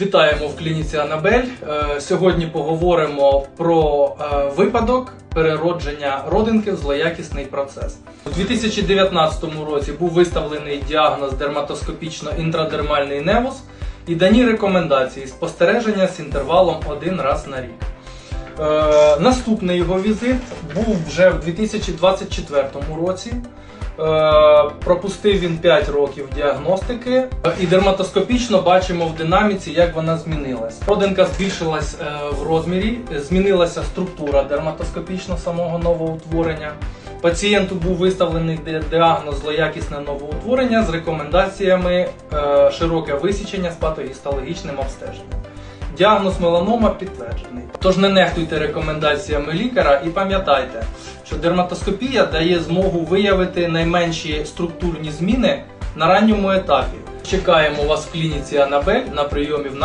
Вітаємо в клініці Анабель. Е, Сьогодні поговоримо про е, випадок переродження родинки в злоякісний процес. У 2019 році був виставлений діагноз дерматоскопічно-інтрадермальний невус і дані рекомендації спостереження з інтервалом один раз на рік. Е, наступний його візит був вже в 2024 році. Пропустив він 5 років діагностики і дерматоскопічно бачимо в динаміці, як вона змінилась. Родинка збільшилась е, в розмірі, змінилася структура дерматоскопічно самого новоутворення. Пацієнту був виставлений діагноз злоякісне новоутворення з рекомендаціями е, широке висічення з патогістологічним обстеженням. Діагноз меланома підтверджений. Тож не нехтуйте рекомендаціями лікаря і пам'ятайте, що дерматоскопія дає змогу виявити найменші структурні зміни на ранньому етапі. Чекаємо вас в клініці Анабель на прийомі в наш